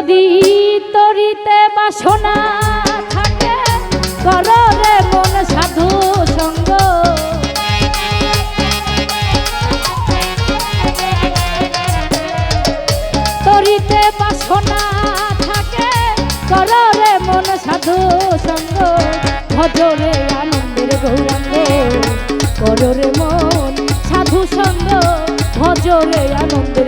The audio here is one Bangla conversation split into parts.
যদি তরিতে বাসনা থাকে কররে মন সাধু সঙ্গ। তরিতে বাসনা থাকে কররে মন সাধু সঙ্গ। ভজরে আনন্দের গৌরাঙ্গ মন সাধু সঙ্গ। ভজরে আনন্দের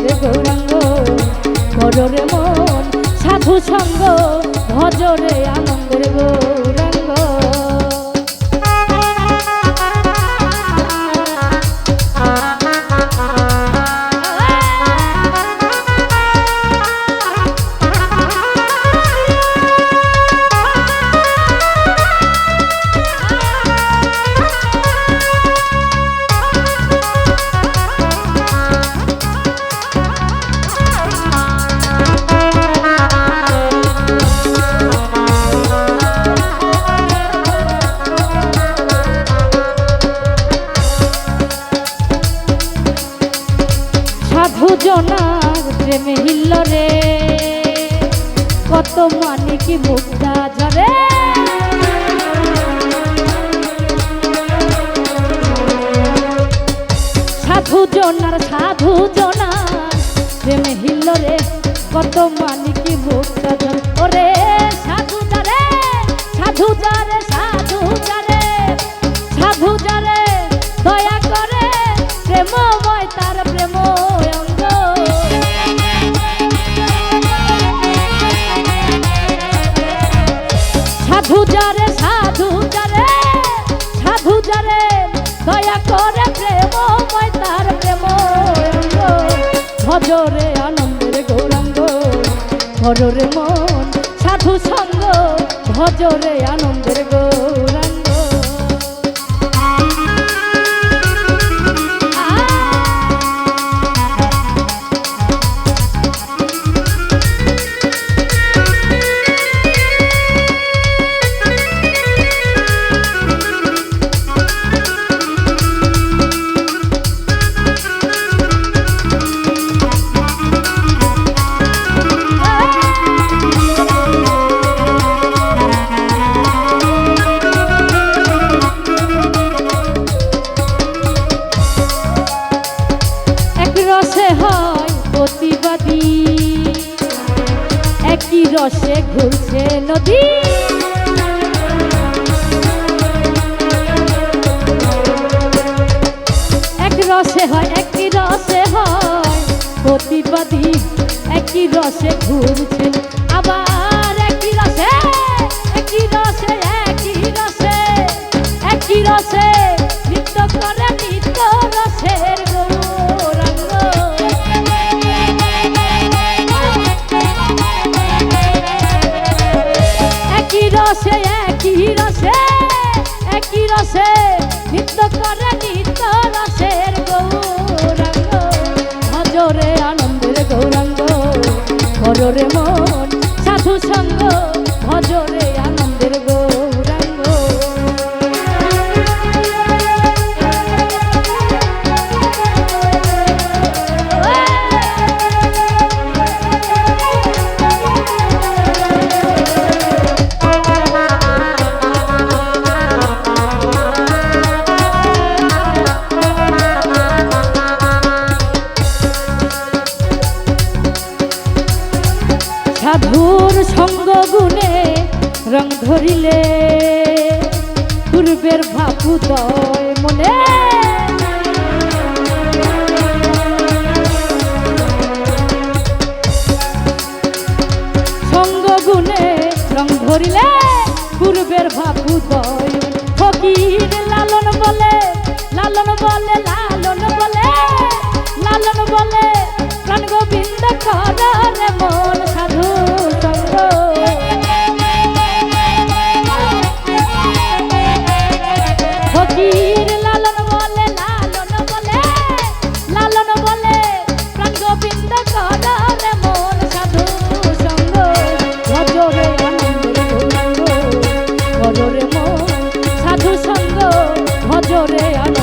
আনন্দের গৌরাঙ্গ ভজরে মন সাধু সঙ্গ ভজরে আনন্দের গৌরাঙ্গ। প্রেমে হিল্ল রে। কত মানে কি মুক্তা ঝরে। সাধু জনার সাধু জনার প্রেমে হিল্ল রে। কত মানে কি মুক্তা ঝরে। ওরে সাধু যারে সাধু যারে সাধু যারে সাধু যারে দয়া করে প্রেমময় ভজরে আনন্দের গৌরাঙ্গ ভজরে মন সাধু সঙ্গ ভজরে আনন্দের গৌরাঙ্গ। রসে ঘুরছে নদী। এক রসে হয় একই রসে হয়। প্রতিবাদী একই রসে ঘুরছে। আবার রসে, একই রসে একই রসে, নিত্য করে নিত্য রসের গৌরাঙ্গ। হজরে আনন্দের গৌরাঙ্গ হজরে মন, সাধু সঙ্গ হজরে আনন্দের গৌরাঙ্গ। ভাবুদয় মনে। সঙ্গ গুণে রং ধরিলে পূর্বের ফকির লালন বলে লালন বলে লালন বলে লালন বলে প্রাণ গোবিন্দ করে মন সাধু ভজরে আনন্দের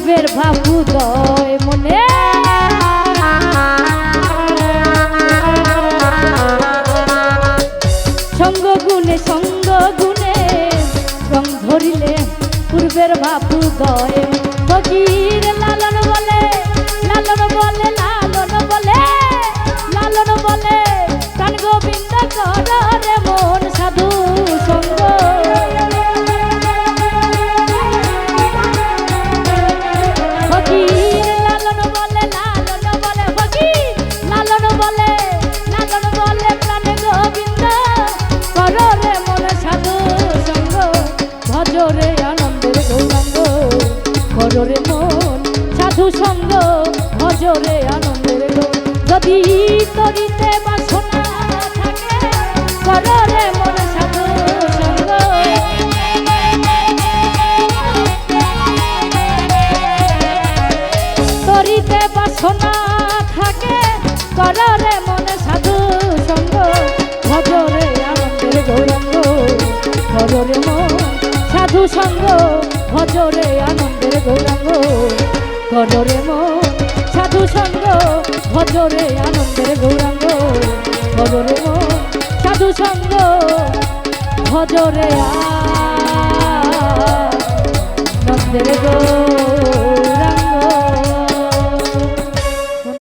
পূর্বের ভাবুদয় মনে। সঙ্গ গুণে সঙ্গ গুণে, রং ধরিলে পূর্বের ভাবুদয় ফকির লালন বলে লালন বলে লালন বলে লালন বলে প্রাণ গোবিন্দ করে ভজরে আনন্দের গৌর যদি তরিতে বাসনা থাকে করো রে মন সাধু সঙ্গ। তরিতে বাসনা থাকে কররে মনে সাধু সঙ্গ। ভজরে আনন্দের গৌরঙ্গ সাধু সঙ্গ। ভজরে আনন্দের গৌরঙ্গ। ভজরে মন সাধু সঙ্গ ভজরে আনন্দের গৌরাঙ্গ। ভজরে মন সাধু সঙ্গ ভজরে আনন্দের গৌর